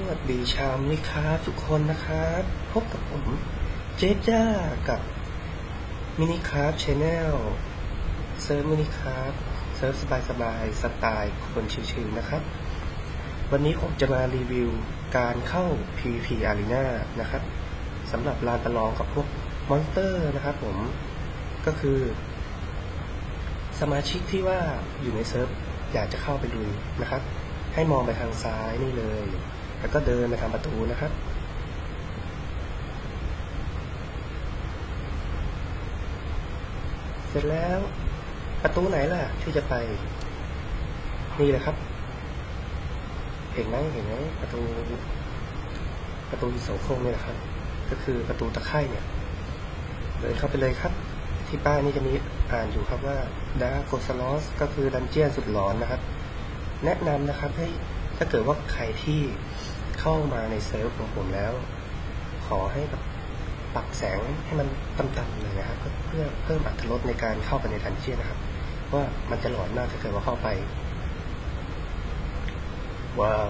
สวัสดีชาวมิคาทุกคนนะครับ พบกับผมเจจ้ากับมินิคาร์ชแนลเซิร์ฟมินิคาร์เซิร์ฟสบายๆสไตล์คนชิวๆนะครับ วันนี้ผมจะมารีวิวการเข้า PVP Arena นะครับสำหรับลานประลองกับพวกมอนสเตอร์นะครับผมก็คือ สมาชิกที่ว่าอยู่ในเซิร์ฟอยากจะเข้าไปดูนะครับให้มองไปทางซ้ายนี่เลย แล้วก็เดินไปทางประตูนะครับเสร็จแล้วประตูไหนล่ะ ที่จะไปนี่เลยครับ เห็นไหมเห็นไหมประตูประตูโสโครงนี่แหละครับ ก็คือประตูตะไคร่เนี่ยเดินเข้าไปเลยครับ ที่ป้ายนี่จะมีอ่านอยู่ครับว่าดาโกสลอสก็คือดันเจียนสุดหลอนนะครับ แนะนำนะครับให้ ถ้าเกิดว่าใครที่เข้ามาในเซิร์ของผมแล้ว ขอให้แบบปรับแสงให้มันต่ำๆเลยนะครับเพื่อเพิ่มอรรถรสในการเข้าไปในดันเจียนะครับ ว่ามันจะหลอนมากถ้าเกิดว่าเข้าไป ว้าว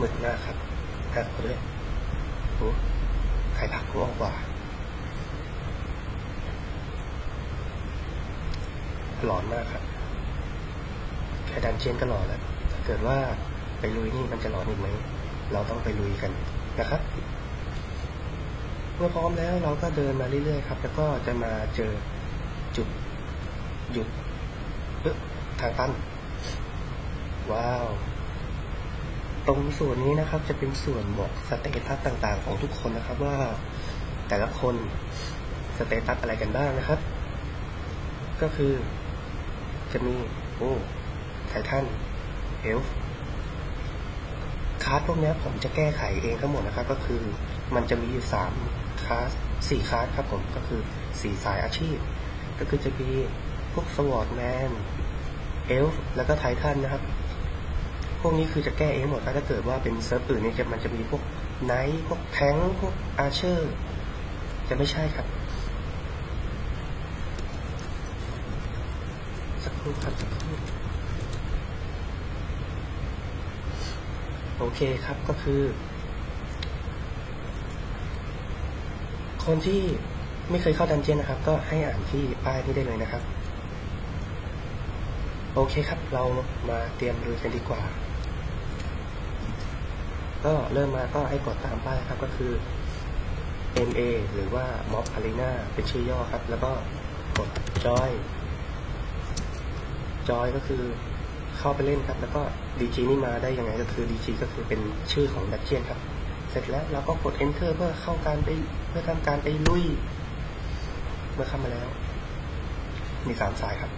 มืดมากครับแอบเขาด้วยโอ้ใครผักผมออกว่า หลอนมากครับ แค่ดันเชียนก็หล่อแล้วเกิดว่าไปลุยนี่มันจะหล่ออีกไหมเราต้องไปลุยกันนะครับ เมื่อพร้อมแล้วเราก็เดินมาเรื่อยๆครับ แล้วก็จะมาเจอจุดหยุดเอ๊ะทางตันว้าว ตรงส่วนนี้นะครับ จะเป็นส่วนบอกสเตตัสต่างๆ ของทุกคนนะครับว่าแต่ละคนสเตตัสอะไรกันบ้างนะครับ ก็คือจะมี โอ้ ไททันเอลฟ์คาร์พวกนี้ผมจะแก้ไขเองทั้งหมดนะครับ ก็คือมันจะมีอยู่สามคาสสี่คาสครับผมก็คือสี่สายอาชีพ ก็คือจะมีพวกสวอตแมนเอลฟ์แล้วก็ไททันนะครับ พวกนี้คือจะแก้เองหมดถ้าเกิดว่าเป็นเซิร์ฟอื่นเนี่ยจะมันจะมีพวกไนท์พวกแทงพวกอาเชอร์ จะไม่ใช่ครับ สักครู่ครับสักครู่ โอเคครับก็คือ คนที่ไม่เคยเข้าดันเจียนนะครับ ก็ให้อ่านที่ป้ายนี้ได้เลยนะครับ โอเคครับ เรามาเตรียมดูกันดีกว่า ก็เริ่มมาก็ให้กดตามป้ายครับก็คือ MA หรือว่า Mob Arena เป็นชื่อย่อครับ แล้วก็กด Joy จอยก็คือ เข้าไปเล่นครับ แล้วก็ DG นี่มาได้ยังไงก็คือ DG ก็คือเป็นชื่อของดั n เจียนครับ เสร็จแล้วเราก็กด Enter เพื่อเข้าการไปเพื่อทำการไปลุย เมื่อเข้ามาแล้ว มีสามสายครับ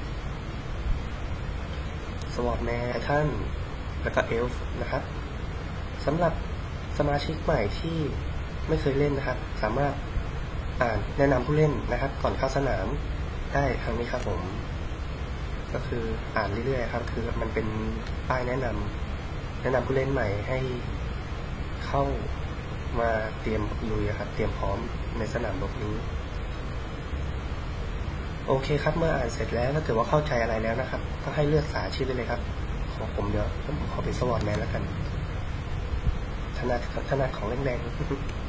สวอตแมนท่านแล้วก็เอลฟ์นะครับสำหรับสมาชิกใหม่ที่ไม่เคยเล่นนะครับ สามารถอ่านแนะนำผู้เล่นนะครับ ก่อนเข้าสนามได้ทางนี้ครับผม ก็คืออ่านเรื่อยๆครับ คือมันเป็นป้ายแนะนำแนะนำผู้เล่นใหม่ให้เข้ามาเตรียมลุยครับ เตรียมพร้อมในสนามรบนี้ โอเคครับ เมื่ออ่านเสร็จแล้วถ้าเกิดว่าเข้าใจอะไรแล้วนะครับ ก็ให้เลือกสายอาชีพได้เลยครับ ของผมเดี๋ยวผมขอเป็นสวอตแมนแล้วกันถนัดถนัดของแรงๆ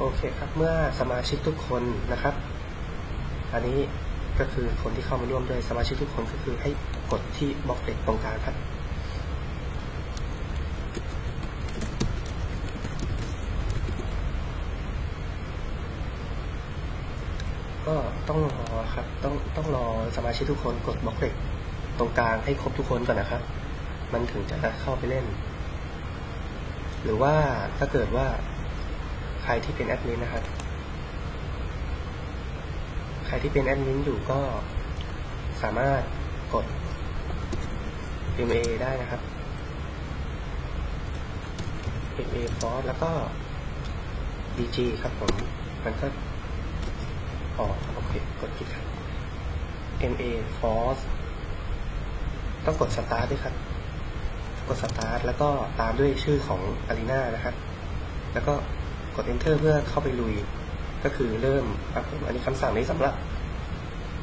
โอเคครับเมื่อสมาชิกทุกคนนะครับ อันนี้ก็คือคนที่เข้ามาร่วมด้วยสมาชิกทุกคนก็คือให้กดที่บล็อกเด็กตรงกลางครับ ก็ต้องรอครับต้องต้องรอสมาชิกทุกคนกดบล็อกเด็กตรงกลางให้ครบทุกคนก่อนนะครับ มันถึงจะเข้าไปเล่น หรือว่าถ้าเกิดว่า รที่เป็นแอดมินนะครับ ใครที่เป็นแอดมินอยู่ก็สามารถกด MA ได้นะครับ MA Force แล้วก็ DG ครับผม มันก็อ๋อโอเค กดผิดครับ MA Force ต้องกด Start ด้วยครับ กด Start แล้วก็ตามด้วยชื่อของ Arena นะครับ แล้วก็ ด Enter เพื่อเข้าไปลุย ก็คือเริ่มครับผมอันนี้คำสั่งนี้สำหรับ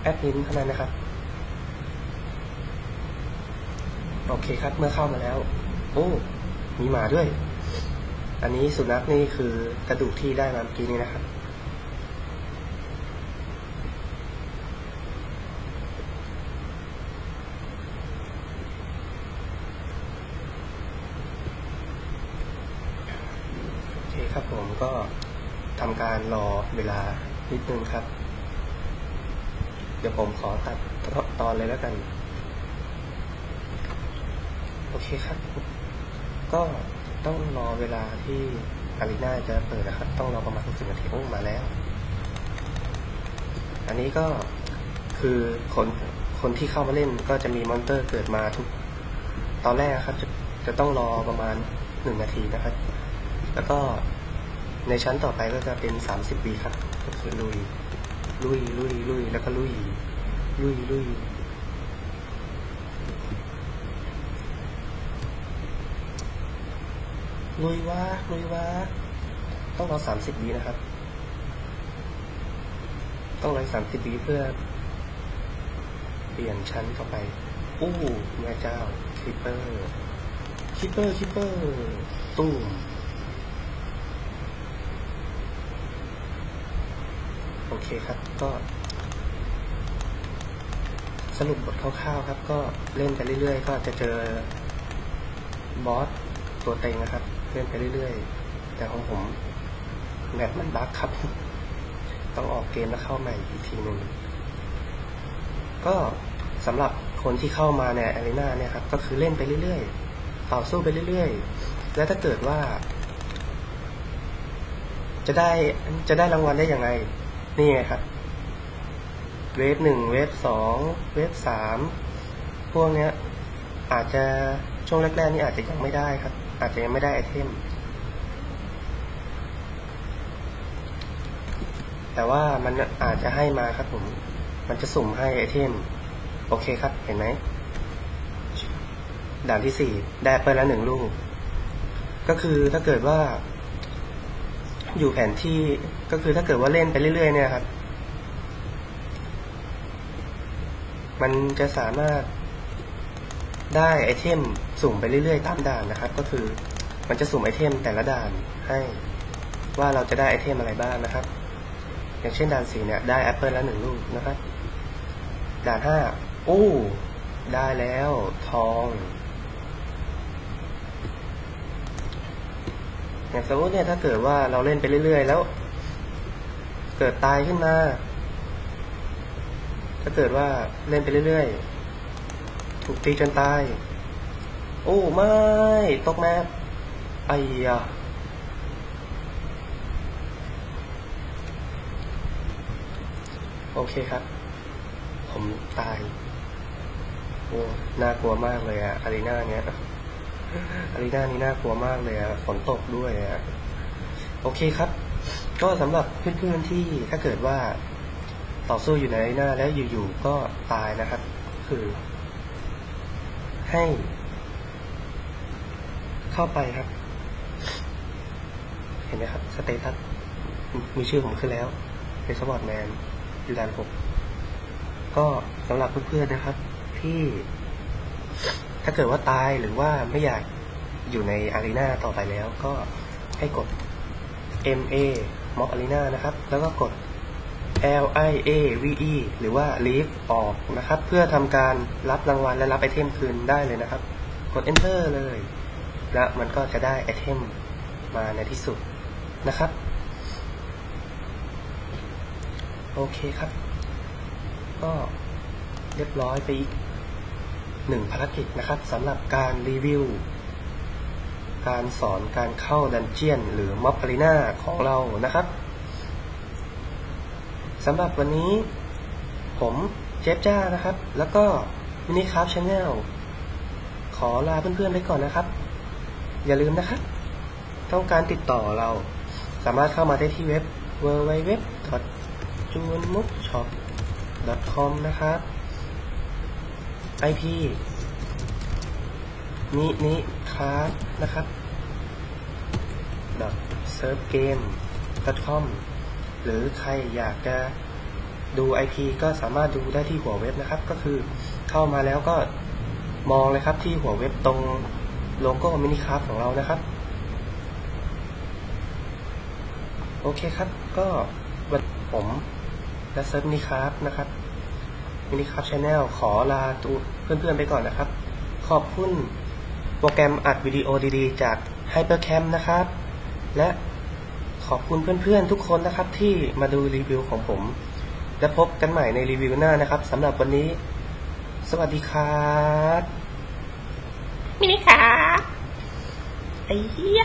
แอดมินเท่านั้นนะครับ โอเคครับ เมื่อเข้ามาแล้ว โอ้ มีหมาด้วย อันนี้สุนัขนี่คือกระดูกที่ได้มาเมื่อกี้นี้นะครับ ครับผมก็ทำการรอเวลานิดนึงครับ เดี๋ยวผมขอตัดตอนเลยแล้วกัน โอเคครับ ก็ต้องรอเวลาที่อารีนาจะเปิดนะครับ ต้องรอประมาณ60นาทีโอ้มาแล้ว อันนี้ก็คือคนคนที่เข้ามาเล่นก็จะมีมอนเตอร์เกิดมาทุก ตอนแรกครับ จะจะต้องรอประมาณหนึ่งนาทีนะครับ แล้วก็ ในชั้นต่อไปก็จะเป็นสามสิบวีครับก็คือลุย ลุย ลุย ลุย แล้วก็ลุย ลุย ลุย ลุยวะลุยวะต้องรอสามสิบวีนะครับ ต้องรอสามสิบวีเพื่อ เปลี่ยนชั้นเข้าไป อู้แม่เจ้า คิปเปอร์ คิปเปอร์ คิปเปอร์ ตู้ม โอ เคครับ ก็สรุปบทคร่าวๆครับ ก็เล่นไปเรื่อยๆ ก็จะเจอบอสตัวเต็งนะครับ เล่นไปเรื่อยๆ แต่ของผมแมปมันบั๊กครับ ต้องออกเกมแล้วเข้าใหม่อีกทีหนึ่งก็สำหรับคนที่เข้ามาในอารีนาเนี่ยครับ ก็คือเล่นไปเรื่อยๆ ต่อสู้ไปเรื่อยๆ แล้วถ้าเกิดว่า จะได้จะได้รางวัลได้อย่างไร นี่ไงครับเวฟหนึ่งเวฟสองเวฟสามพวกเนี้ย อาจจะช่วงแรกๆนี่อาจจะยังไม่ได้ครับ อาจจะยังไม่ได้ไอเทม แต่ว่ามันอาจจะให้มาครับผม มันจะสุ่มให้ไอเทม โอเคครับ เห็นไหมด่านที่สี่ได้ไปแล้วหนึ่งลูก ก็คือถ้าเกิดว่า อยู่แผนที่ก็คือถ้าเกิดว่าเล่นไปเรื่อยๆ เนี่ยครับ มันจะสามารถได้ไอเทมสุ่มไปเรื่อยๆ ตามด่านนะครับ ก็คือมันจะสุ่มไอเทมแต่ละด่านให้ว่าเราจะได้ไอเทมอะไรบ้างนะครับ อย่างเช่นด่านสี่เนี่ยได้แอปเปิลละหนึ่งลูกนะครับ ด่านห้าโอ้ ได้แล้วทอง อย่างสมมติเนี่ยถ้าเกิดว่าเราเล่นไปเรื่อยๆ แล้ว เกิดตายขึ้นมา ถ้าเกิดว่าเล่นไปเรื่อยๆ ถูกตีจนตาย โอ้ไม่ ตกแมปไอ้ยะโอเคครับ ผมตาย โอ้ น่ากลัวมากเลยอะอารีนาเนี้ย อารีนานี้น่ากลัวมากเลยอะฝนตกด้วยอะโอเคครับ ก็สำหรับเพื่อนๆที่ถ้าเกิดว่าต่อสู้อยู่ในอารีนาแล้วอยู่ๆก็ตายนะครับ คือ ให้ เข้าไปครับ เห็นไหมครับ สเตตัสมีชื่อผมขึ้นแล้วเป็นสปอร์ตแมนอยู่ด่านหกก็สำหรับเพื่อนๆนะครับ ที่ ถ้าเกิดว่าตายหรือว่าไม่อยากอยู่ในอารีนาต่อไปแล้ว ก็ให้กด MA Mob Arena นะครับ แล้วก็กด L I A V E หรือว่า Leave ออกนะครับ เพื่อทำการรับรางวัลและรับไอเทมคืนได้เลยนะครับ กด Enter เลย และมันก็จะได้ไอเทมมาในที่สุดนะครับ โอเคครับ ก็เรียบร้อยไปอีก หนึ่งภารกิจนะครับสำหรับการรีวิว การสอนการเข้าดันเจียน หรือม็อบอารีนาของเรานะครับสำหรับวันนี้ ผมเจฟจ้านะครับ แล้วก็มินิคราฟชาแนลขอลาเพื่อนๆไปก่อนนะครับ อย่าลืมนะครับ ต้องการติดต่อเราสามารถเข้ามาได้ที่เว็บ w w w j u n m u k s h o p com นะครับ IP มินิคาร์นะครับ .serve game com หรือใครอยากจะดู IP ก็สามารถดูได้ที่หัวเว็บนะครับ ก็คือเข้ามาแล้วก็มองเลยครับที่หัวเว็บตรงโลโก้มินิคราฟของเรานะครับ โอเคครับก็วันผมและเซิร์ฟมินิคราฟนะครับ มินิคราฟชาแนลขอลาตูเพื่อนๆไปก่อนนะครับ ขอบคุณโปรแกรมอัดวิดีโอดีๆ จาก Hypercam นะครับ และขอบคุณเพื่อนๆทุกคนนะครับที่มาดูรีวิวของผม และพบกันใหม่ในรีวิวหน้านะครับสำหรับวันนี้ สวัสดีครับมินิค่ะไอ้เหี้ย